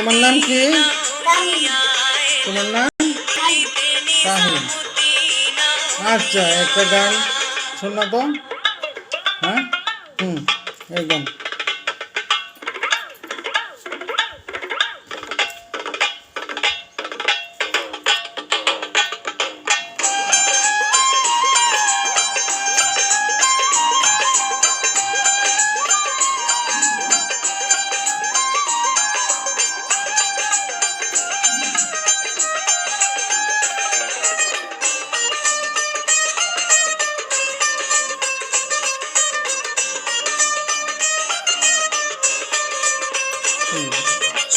তোমার নাম কি? তোমার নাম? কাহিন আচ্ছা একটা গান শোনা হ্যাঁ? হুম গান।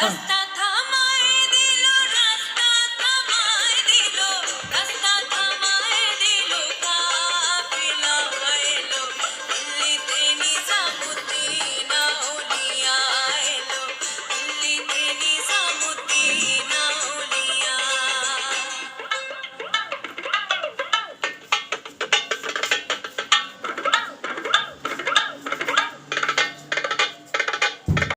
Ya está.